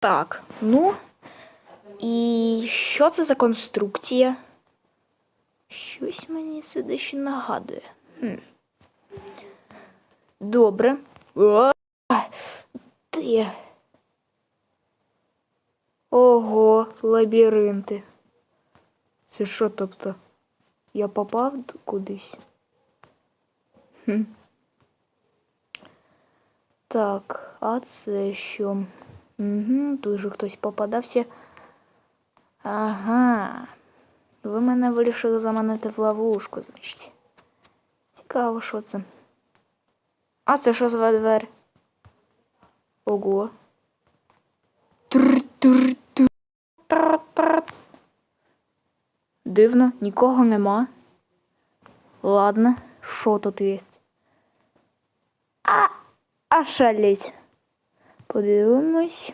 Так, ну. І що це за конструкція? Щось мені це дещо нагадує. Хм. Добре. О, ти. Ого, лабіринти. Це що, тобто? Я попав кудись? Хм. Так, а це що? Угу, тут же хтось попадався. Ага. Ви мене вирішили заманити в ловушку, значить. Цікаво, що це. А це що за двері? Ого. Тур-тур-тур. Тр-тр. Дивно, нікого нема. Ладно, що тут є? А, а шаліть. Подивимось.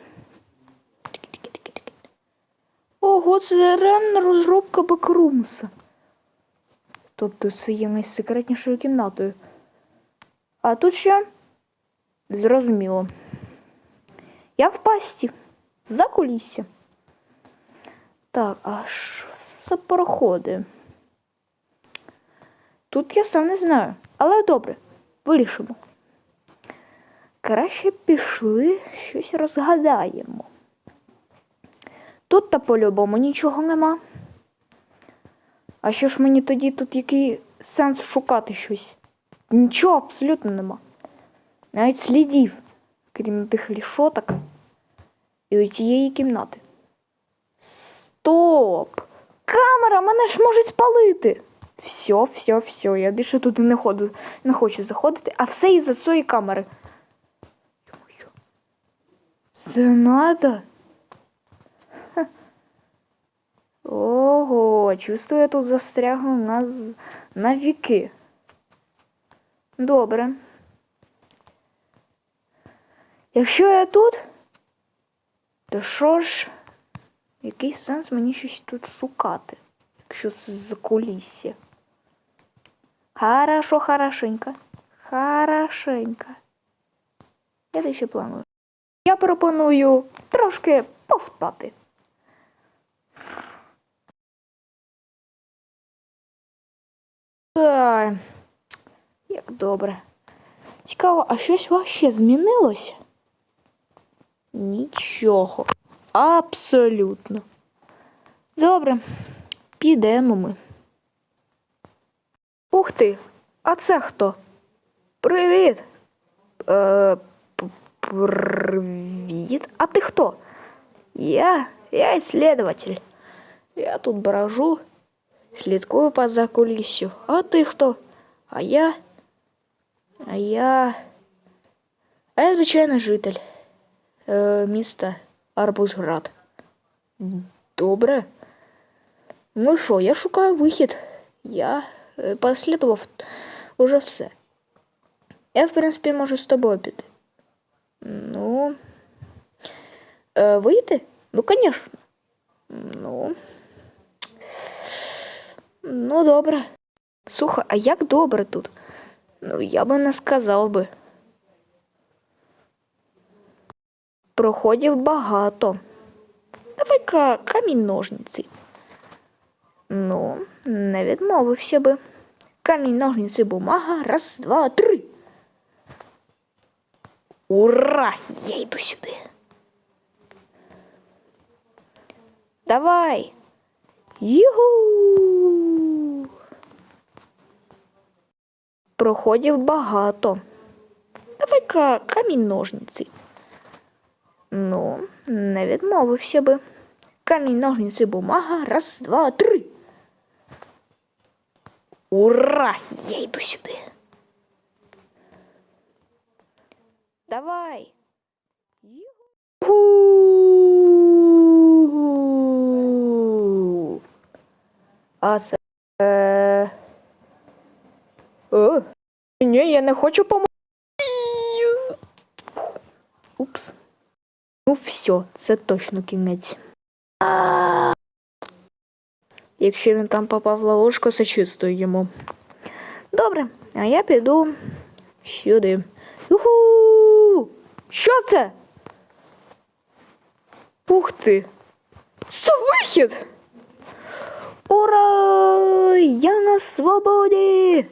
Ого, це реальна розробка Бекрумса. Тобто це є найсекретнішою кімнатою. А тут що? Зрозуміло. Я в пасті. За кулісся. Так, а що це за проходи? Тут я сам не знаю. Але добре, вирішимо. Краще пішли щось розгадаємо. Тут та по-любому нічого нема. А що ж мені тоді тут який сенс шукати щось? Нічого абсолютно нема. Навіть слідів, крім тих лішоток і тієї кімнати. Стоп! Камера мене ж можуть спалити. Все, все, все, я більше туди не ходу, не хочу заходити, а все із-за цієї камери. Це надо? Ха. Ого, чувствую, я тут застрягну на, на віки. Добре. Якщо я тут, то що ж, який сенс мені щось тут шукати, якщо це за кулісся? Хорошо, хорошенько. Хорошенько. Я дещо планую. Я пропоную трошки поспати. Ай, як добре. Цікаво, а щось вообще змінилося? Нічого. Абсолютно. Добре, підемо ми. Ух ти! А це хто? Привіт. Е, п- привіт. А ти хто? Я, я исследователь. Я тут брожу, слідкую по закуліссю. А ти хто? А я. А я. А я звичайний житель е, міста Арбузград. Добре. Ну що, я шукаю вихід. Я е, послідував уже все. Я, в принципі, можу з тобою піти. Е, вийти? Ну, звісно. Ну. Ну, добре. Слухай, а як добре тут? Ну, я би не сказав би. Проходів багато. Давай-ка камінь ножниці. Ну, не відмовився би. Камінь, ножниці, бумага. Раз, два, три. Ура! Я йду сюди. Давай. Юху. Проходів багато. Давай-ка камінь ножниці. Ну, не відмовився би. Камінь, ножниці, бумага. Раз, два, три. Ура! Я йду сюди. Давай. Юху. А це. Е... О, ні, я не хочу помогти. Упс. Ну все, це точно кінець. Якщо він там попав в ловушку, сочувствую йому. Добре, а я піду сюди. Юху! Що це? Ух ти! Це вихід! Ура! Я на свободі!